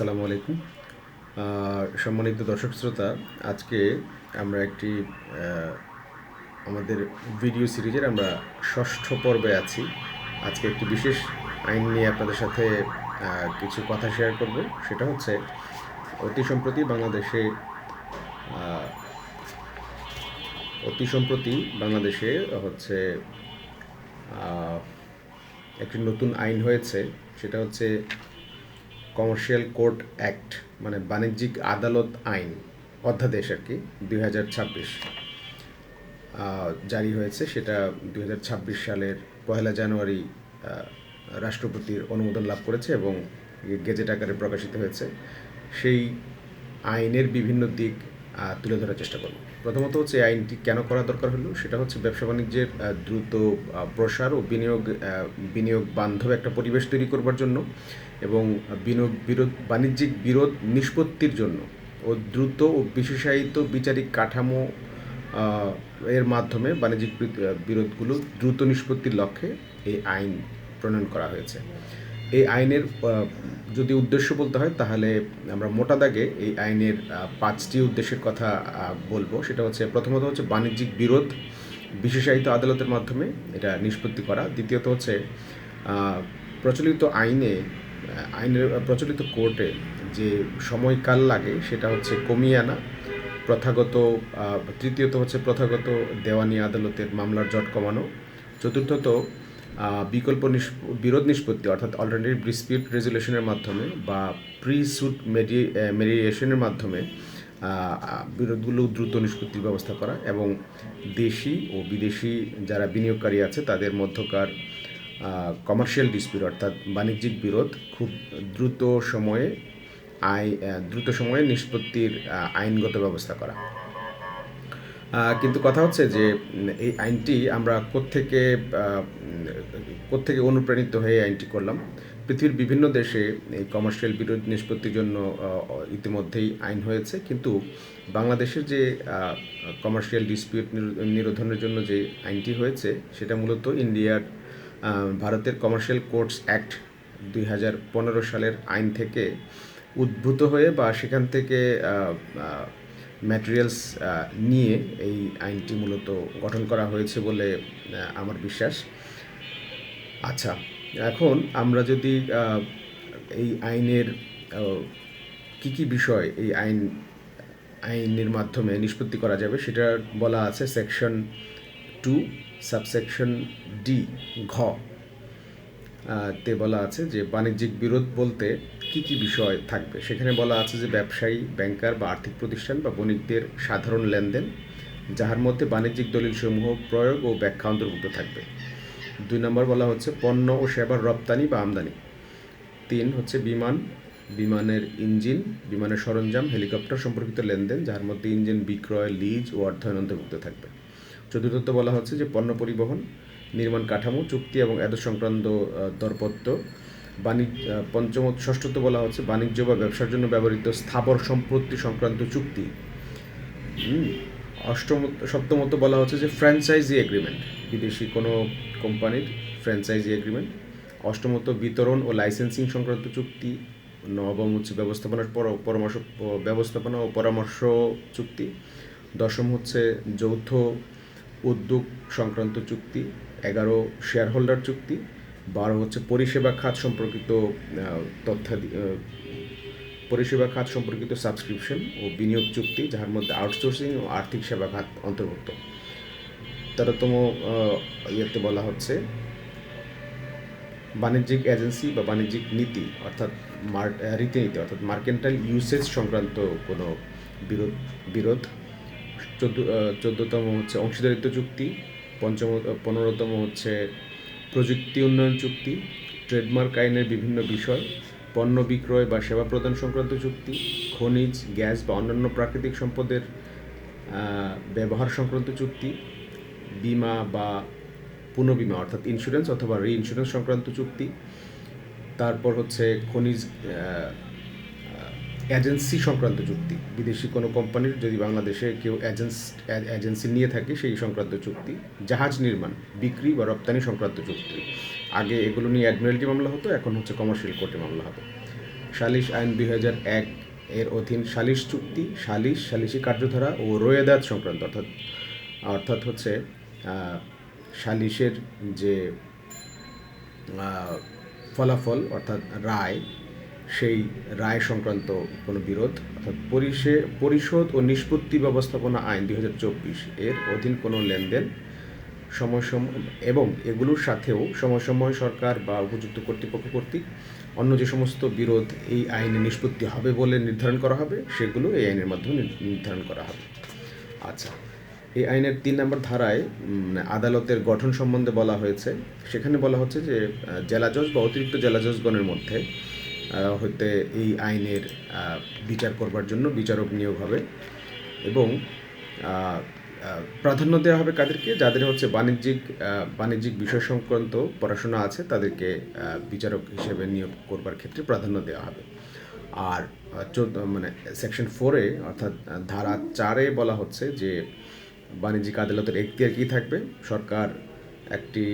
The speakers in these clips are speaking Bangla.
আসসালামু আলাইকুম। সম্মানিত দর্শক শ্রোতা, আজকে আমরা একটি আমাদের ভিডিও সিরিজের আমরা ষষ্ঠ পর্বে আছি। আজকে একটি বিশেষ আইন নিয়ে আপনাদের সাথে কিছু কথা শেয়ার করব। সেটা হচ্ছে, অতি সম্প্রতি বাংলাদেশে অতি সম্প্রতি বাংলাদেশে হচ্ছে একটি নতুন আইন হয়েছে। সেটা হচ্ছে কমার্শিয়াল কোর্ট অ্যাক্ট মানে বাণিজ্যিক আদালত আইন অধ্যাদেশ আর কি, দুই হাজার ছাব্বিশ। জারি হয়েছে সেটা দুই হাজার ছাব্বিশ সালের পহেলা জানুয়ারি রাষ্ট্রপতির অনুমোদন লাভ করেছে এবং গেজেট আকারে প্রকাশিত হয়েছে। সেই আইনের বিভিন্ন দিক তুলে ধরার চেষ্টা করব। প্রথমত হচ্ছে এই আইনটি কেন করা দরকার হলো? সেটা হচ্ছে ব্যবসা বাণিজ্যের দ্রুত প্রসার ও বিনিয়োগ বিনিয়োগ বান্ধব একটা পরিবেশ তৈরি করবার জন্য। এবং বিরোধ বাণিজ্যিক বিরোধ নিষ্পত্তির জন্য ও দ্রুত ও বিশেষায়িত বিচারিক কাঠামো এর মাধ্যমে বাণিজ্যিক বিরোধগুলো দ্রুত নিষ্পত্তির লক্ষ্যে এই আইন প্রণয়ন করা হয়েছে। এই আইনের যদি উদ্দেশ্য বলতে হয়, তাহলে আমরা মোটা দাগে এই আইনের পাঁচটি উদ্দেশ্যের কথা বলব। সেটা হচ্ছে, প্রথমত হচ্ছে বাণিজ্যিক বিরোধ বিশেষায়িত আদালতের মাধ্যমে এটা নিষ্পত্তি করা। দ্বিতীয়ত হচ্ছে প্রচলিত আইনে আইনের প্রচলিত কোর্টে যে সময়কাল লাগে সেটা হচ্ছে কমিয়ে আনা, প্রথাগত তৃতীয়ত হচ্ছে প্রথাগত দেওয়ানি আদালতের মামলার জট কমানো, চতুর্থত বিকল্প বিরোধ নিষ্পত্তি অর্থাৎ অল্টারনেটিভ ডিসপিউট রেজুলেশনের মাধ্যমে বা প্রি সুট মেডি মেডিয়েশনের মাধ্যমে বিরোধগুলো দ্রুত নিষ্পত্তির ব্যবস্থা করা এবং দেশি ও বিদেশি যারা বিনিয়োগকারী আছে তাদের মধ্যকার কমার্শিয়াল ডিসপিউট অর্থাৎ বাণিজ্যিক বিরোধ খুব দ্রুত সময়ে আহ, দ্রুত সময়ে নিষ্পত্তির আইনগত ব্যবস্থা করা। কিন্তু কথা হচ্ছে যে এই আইনটি আমরা কোত্থেকে কোত্থেকে অনুপ্রাণিত হয়ে আইনটি করলাম? পৃথিবীর বিভিন্ন দেশে এই কমার্শিয়াল বিরোধ নিষ্পত্তির জন্য ইতিমধ্যেই আইন হয়েছে। কিন্তু বাংলাদেশের যে কমার্শিয়াল ডিসপিউট নিরোধনের জন্য যে আইনটি হয়েছে সেটা মূলত ইন্ডিয়ার ভারতের কমার্শিয়াল কোর্টস অ্যাক্ট দুই হাজার পনেরো সালের আইন থেকে উদ্ভূত হয়ে বা সেখান থেকে ম্যাটেরিয়ালস নিয়ে এই আইনটি মূলত গঠন করা হয়েছে বলে আমার বিশ্বাস। আচ্ছা এখন আমরা যদি এই আইনের কি কি বিষয় এই আইন, আইনের মাধ্যমে নিষ্পত্তি করা যাবে সেটা বলা আছে সেকশন টু সাবসেকশন ডি ঘ। তে বলা আছে যে বাণিজ্যিক বিরোধ বলতে কি কি বিষয় থাকবে? সেখানে বলা আছে যে ব্যবসায়ী ব্যাংকার বা আর্থিক প্রতিষ্ঠান বা বণিকদের সাধারণ লেনদেন, যাহার মধ্যে বাণিজ্যিক দলিলসমূহ প্রয়োগ ও ব্যাখ্যা অন্তর্ভুক্ত থাকবে। দুই নম্বর বলা হচ্ছে পণ্য ও সেবার রপ্তানি বা আমদানি। তিন হচ্ছে বিমান, বিমানের ইঞ্জিন, বিমানের সরঞ্জাম, হেলিকপ্টার সম্পর্কিত লেনদেন যার মধ্যে ইঞ্জিন বিক্রয়, লিজ ও অর্থায়ন অন্তর্ভুক্ত থাকবে। চতুর্থত বলা হচ্ছে যে পণ্য পরিবহন, নির্মাণ কাঠামো, চুক্তি এবং এত সংক্রান্ত দরপত্র। বাণিজ্য পঞ্চম ষষ্ঠত বলা হচ্ছে বাণিজ্য বা ব্যবসার জন্য ব্যবহৃত স্থাবর সম্পত্তি সংক্রান্ত চুক্তি। অষ্টম, সপ্তমত বলা হচ্ছে যে ফ্র্যাঞ্চাইজি এগ্রিমেন্ট, বিদেশি কোনো কোম্পানির ফ্র্যাঞ্চাইজি এগ্রিমেন্ট। অষ্টমত বিতরণ ও লাইসেন্সিং সংক্রান্ত চুক্তি। নবম হচ্ছে ব্যবস্থাপনার পর- পরামর্শ, ব্যবস্থাপনা ও পরামর্শ চুক্তি। দশম হচ্ছে যৌথ উদ্যোগ সংক্রান্ত চুক্তি, এগারো শেয়ার হোল্ডার চুক্তি, বারো হচ্ছে পরিষেবা খাত সম্পর্কিত তথ্যাদি পরিষেবা খাত সম্পর্কিত সাবস্ক্রিপশন ও বিনিয়োগ চুক্তি, যার মধ্যে আউটসোর্সিং ও আর্থিক সেবা খাত অন্তর্ভুক্ত। তেরোতম ইয়েতে বলা হচ্ছে বাণিজ্যিক এজেন্সি বা বাণিজ্যিক নীতি, অর্থাৎ রীতিনীতি, অর্থাৎ মার্কেন্টাইল ইউসেজ সংক্রান্ত কোনো বিরোধ বিরোধ চোদ্দ চোদ্দতম হচ্ছে অংশীদারিত্ব চুক্তি, পঞ্চম পনেরোতম হচ্ছে প্রযুক্তি উন্নয়ন চুক্তি, ট্রেডমার্ক আইনের বিভিন্ন বিষয়, পণ্য বিক্রয় বা সেবা প্রদান সংক্রান্ত চুক্তি, খনিজ, গ্যাস বা অন্যান্য প্রাকৃতিক সম্পদের ব্যবহার সংক্রান্ত চুক্তি, বিমা বা পুনঃবিমা অর্থাৎ ইন্স্যুরেন্স অথবা রি ইন্স্যুরেন্স সংক্রান্ত চুক্তি, তারপর হচ্ছে খনিজ এজেন্সি সংক্রান্ত চুক্তি। বিদেশি কোনো কোম্পানির যদি বাংলাদেশে কেউ এজেন্স এজেন্সি নিয়ে থাকে, সেই সংক্রান্ত চুক্তি। জাহাজ নির্মাণ, বিক্রি বা রপ্তানি সংক্রান্ত চুক্তি। আগে এগুলো নিয়ে অ্যাডমিরালটি মামলা হতো, এখন হচ্ছে কমার্শিয়াল কোর্টে মামলা হবে। সালিশ আইন দুই হাজার এক এর অধীন সালিশ চুক্তি, সালিশ, সালিশি কার্যধারা ও রোয়েদাত সংক্রান্ত, অর্থাৎ অর্থাৎ হচ্ছে সালিশের যে ফলাফল, অর্থাৎ রায় সেই রায় সংক্রান্ত কোনো বিরোধ, অর্থাৎ পরিষে পরিশোধ ও নিষ্পত্তি ব্যবস্থাপনা আইন দুই হাজার চব্বিশ এর অধীন কোনো লেনদেন সময় সম- এবং এগুলোর সাথেও সময় সময় সরকার বা উপযুক্ত কর্তৃপক্ষ কর্তৃক অন্য যে সমস্ত বিরোধ এই আইনে নিষ্পত্তি হবে বলে নির্ধারণ করা হবে, সেগুলো এই আইনের মাধ্যমে নির্ধারণ করা হবে। আচ্ছা এই আইনের তিন নম্বর ধারায় মানে আদালতের গঠন সম্বন্ধে বলা হয়েছে। সেখানে বলা হচ্ছে যে জেলা জজ বা অতিরিক্ত জেলা জজগণের মধ্যে হইতে এই আইনের বিচার করবার জন্য বিচারক নিয়োগ হবে এবং প্রাধান্য দেওয়া হবে কাদেরকে যাদের হচ্ছে বাণিজ্যিক বাণিজ্যিক বিষয় সংক্রান্ত পড়াশোনা আছে তাদেরকে বিচারক হিসেবে নিয়োগ করবার ক্ষেত্রে প্রাধান্য দেওয়া হবে। আর চোদ্দ মানে সেকশন ফোরে অর্থাৎ ধারা চারে বলা হচ্ছে যে বাণিজ্যিক আদালতের এখতিয়ার কী থাকবে? সরকার একটি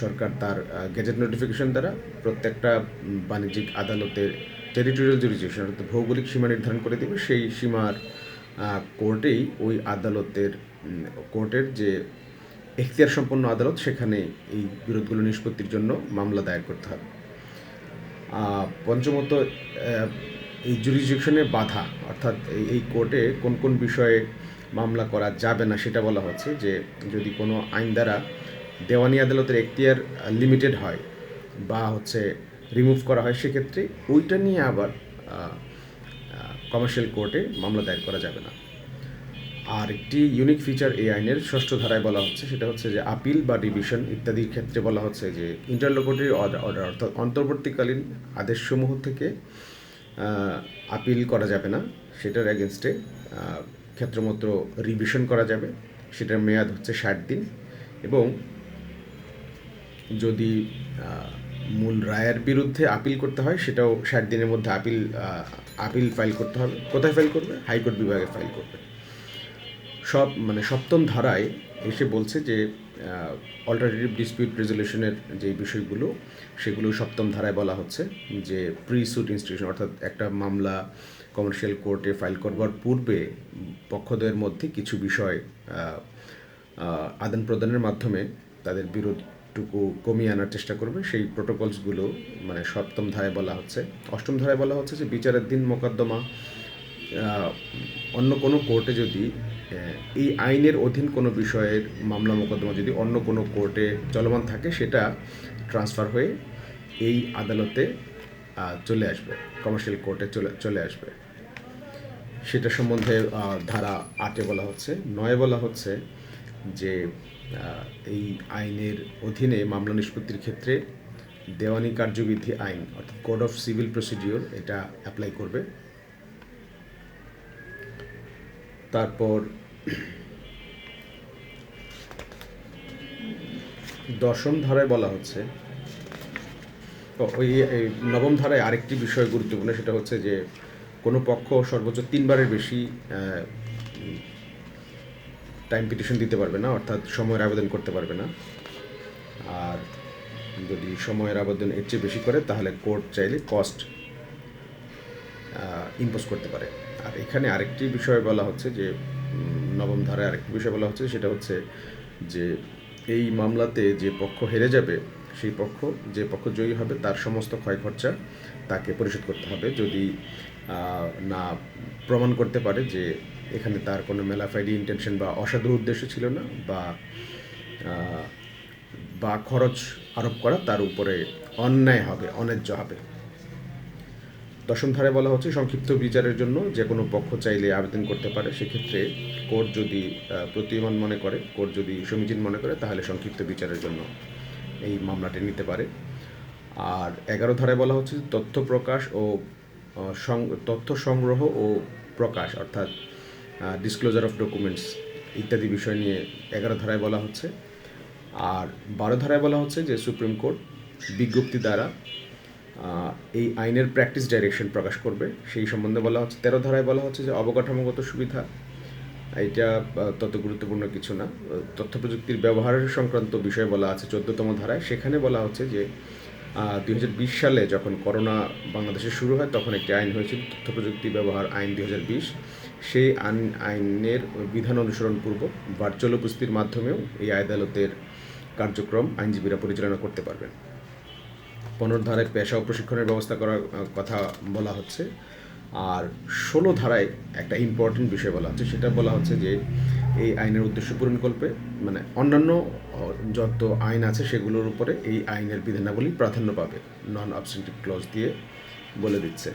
সরকার তার গেজেট নোটিফিকেশন দ্বারা প্রত্যেকটা বাণিজ্যিক আদালতের টেরিটোরিয়াল জুরিডিকশন অর্থাৎ ভৌগোলিক সীমা নির্ধারণ করে দেবে, সেই সীমার কোর্টেই ওই আদালতের কোর্টের যে এখতিয়ার সম্পন্ন আদালত, সেখানে এই বিরোধগুলো নিষ্পত্তির জন্য মামলা দায়ের করতে হবে। পঞ্চমত এই জুরিসডিকশনে বাধা, অর্থাৎ এই কোর্টে কোন কোন বিষয়ে মামলা করা যাবে না, সেটা বলা হচ্ছে যে যদি কোনো আইন দ্বারা দেওয়ানি আদালতের এখতিয়ার লিমিটেড হয় বা হচ্ছে রিমুভ করা হয়, সেক্ষেত্রে ওইটা নিয়ে আবার কমার্শিয়াল কোর্টে মামলা দায়ের করা যাবে না। আর একটি ইউনিক ফিচার এই আইনের ষষ্ঠ ধারায় বলা হচ্ছে, সেটা হচ্ছে যে আপিল বা ডিভিশন ইত্যাদির ক্ষেত্রে বলা হচ্ছে যে ইন্টারলোকেটরি অর্ডার অর্থাৎ অন্তর্বর্তীকালীন আদেশসমূহ থেকে আপিল করা যাবে না। সেটার এগেনস্টে ক্ষেত্রমত্র রিভিশন করা যাবে। সেটার মেয়াদ হচ্ছে ষাট দিন এবং যদি মূল রায়ের বিরুদ্ধে আপিল করতে হয়, সেটাও ষাট দিনের মধ্যে আপিল আপিল ফাইল করতে হবে। কোথায় ফাইল করবে? হাইকোর্ট বিভাগে ফাইল করবে। সব মানে সপ্তম ধারায় এসে বলছে যে অল্টারনেটিভ ডিসপিউট রেজলিউশনের যে বিষয়গুলো, সেগুলো সপ্তম ধারায় বলা হচ্ছে যে প্রি সুট ইনস্টিটিউশন অর্থাৎ একটা মামলা কমার্শিয়াল কোর্টে ফাইল করবার পূর্বে পক্ষদের মধ্যে কিছু বিষয় আদান প্রদানের মাধ্যমে তাদের বিরোধটুকু কমিয়ে আনার চেষ্টা করবে। সেই প্রোটোকলসগুলো মানে সপ্তম ধারায় বলা হচ্ছে। অষ্টম ধারায় বলা হচ্ছে যে, বিচারের দিন মোকদ্দমা অন্য কোনো কোর্টে যদি এই আইনের অধীন কোনো বিষয়ের মামলা মোকদ্দমা যদি অন্য কোনো কোর্টে চলমান থাকে, সেটা ট্রান্সফার হয়ে এই আদালতে চলে আসবে। কমার্শিয়াল কোর্টে চলে চলে আসবে। সেটা সম্বন্ধে ধারা আটে বলা হচ্ছে। নয়ে বলা হচ্ছে যে এই আইনের অধীনে মামলা নিষ্পত্তির ক্ষেত্রে দেওয়ানি কার্যবিধি আইন, অর্থাৎ কোড অফ সিভিল প্রসিডিওর, এটা অ্যাপ্লাই করবে। তারপর দশম ধারায় বলা হচ্ছে ওই নবম ধারায় আরেকটি বিষয় গুরুত্বপূর্ণ, সেটা হচ্ছে যে, কোনো পক্ষ সর্বোচ্চ তিনবারের বেশি টাইম পিটিশন দিতে পারবে না, অর্থাৎ সময়ের আবেদন করতে পারবে না। আর যদি সময়ের আবেদন এর চেয়ে বেশি করে, তাহলে কোর্ট চাইলে কস্ট ইম্পোজ করতে পারে। আর এখানে আরেকটি বিষয় বলা হচ্ছে যে নবম ধারায় আরেকটি বিষয় বলা হচ্ছে, সেটা হচ্ছে যে, এই মামলাতে যে পক্ষ হেরে যাবে, সেই পক্ষ, যে পক্ষ জয়ী হবে, তার সমস্ত ক্ষয় খরচা তাকে পরিশোধ করতে হবে। যদি না প্রমাণ করতে পারে যে এখানে তার কোনো মেলাফাইডি ইন্টেনশন বা অসাধু উদ্দেশ্য ছিল না বা বা খরচ আরোপ করা তার উপরে অন্যায় হবে অন্যায্য হবে। দশম ধারে বলা হচ্ছে সংক্ষিপ্ত বিচারের জন্য যে কোনো পক্ষ চাইলে আবেদন করতে পারে। সেক্ষেত্রে কোর্ট যদি আহ, প্রতীয়মান মনে করে কোর্ট যদি সমীচীন মনে করে তাহলে সংক্ষিপ্ত বিচারের জন্য এই মামলাটি নিতে পারে। আর এগারো ধারে বলা হচ্ছে তথ্য প্রকাশ ও তথ্য সংগ্রহ ও প্রকাশ অর্থাৎ ডিসক্লোজার অফ ডকুমেন্টস ইত্যাদি বিষয় নিয়ে এগারো ধারায় বলা হচ্ছে। আর বারো ধারায় বলা হচ্ছে যে সুপ্রিম কোর্ট বিজ্ঞপ্তি দ্বারা এই আইনের প্র্যাকটিস ডাইরেকশন প্রকাশ করবে। সেই সম্বন্ধে বলা হচ্ছে, তেরো ধারায় বলা হচ্ছে যে অবকাঠামোগত সুবিধা। এটা তত গুরুত্বপূর্ণ কিছু না। তথ্য প্রযুক্তির ব্যবহারের সংক্রান্ত বিষয় বলা আছে চোদ্দতম ধারায়। সেখানে বলা হচ্ছে যে দুই হাজার বিশ সালে যখন করোনা বাংলাদেশে শুরু হয়, তখন একটি আইন হয়েছিল তথ্য প্রযুক্তি ব্যবহার আইন দুই হাজার বিশ। সেই আইন, আইনের বিধান অনুসরণ পূর্বক ভার্চুয়াল উপস্থিতির মাধ্যমেও এই আদালতের কার্যক্রম আইনজীবীরা পরিচালনা করতে পারবেন। পনেরো ধারায় পেশা ও প্রশিক্ষণের ব্যবস্থা করার কথা বলা হচ্ছে। আর ষোলো ধারায় একটা ইম্পর্টেন্ট বিষয় বলা হচ্ছে, সেটা বলা হচ্ছে যে এই আইনের উদ্দেশ্য পূরণকল্পে মানে অন্যান্য যত আইন আছে সেগুলোর উপরে এই আইনের বিধানাবলী প্রাধান্য পাবে। নন অবসেন্টিভ ক্লজ দিয়ে বলে দিচ্ছে।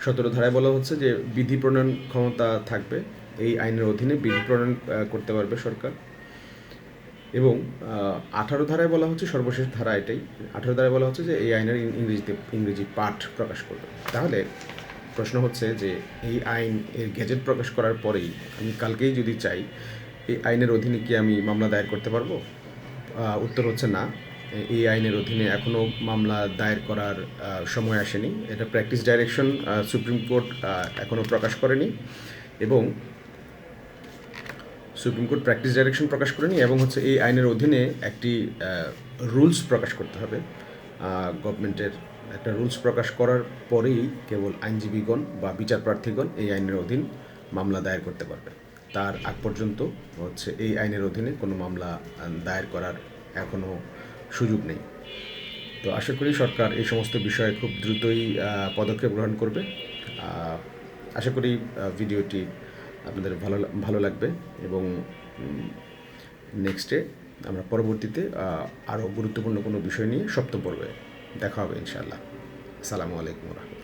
সতেরো ধারায় বলা হচ্ছে যে বিধি প্রণয়ন ক্ষমতা থাকবে, এই আইনের অধীনে বিধি প্রণয়ন করতে পারবে সরকার। এবং আঠারো ধারায় বলা হচ্ছে, সর্বশেষ ধারা এটাই, আঠারো ধারায় বলা হচ্ছে যে এই আইনের ইংরেজিতে, ইংরেজি পাঠ প্রকাশ করবে। তাহলে প্রশ্ন হচ্ছে যে, এই আইন এর গেজেট প্রকাশ করার পরেই আমি কালকেই যদি চাই, এই আইনের অধীনে কি আমি মামলা দায়ের করতে পারব? উত্তর হচ্ছে না। এই আইনের অধীনে এখনও মামলা দায়ের করার সময় আসেনি। এটা প্র্যাকটিস ডাইরেকশন সুপ্রিম কোর্ট এখনও প্রকাশ করেনি এবং সুপ্রিম কোর্ট প্র্যাকটিস ডাইরেকশন প্রকাশ করেনি এবং হচ্ছে এই আইনের অধীনে একটি রুলস প্রকাশ করতে হবে গভর্নমেন্টের একটা রুলস প্রকাশ করার পরেই কেবল আইনজীবীগণ বা বিচার প্রার্থীগণ এই আইনের অধীন মামলা দায়ের করতে পারবে। তার আগ পর্যন্ত হচ্ছে এই আইনের অধীনে কোনো মামলা দায়ের করার এখনও সুযোগ নেই। তো আশা করি সরকার এই সমস্ত বিষয়ে খুব দ্রুতই পদক্ষেপ গ্রহণ করবে। আশা করি ভিডিওটি আপনাদের ভালো ভালো লাগবে এবং নেক্সটে আমরা পরবর্তীতে আরও গুরুত্বপূর্ণ কোনো বিষয় নিয়ে সপ্তম পর্বে দেখা হবে ইনশাল্লাহ আসসালামু আলাইকুম রহমতুল্লাহ।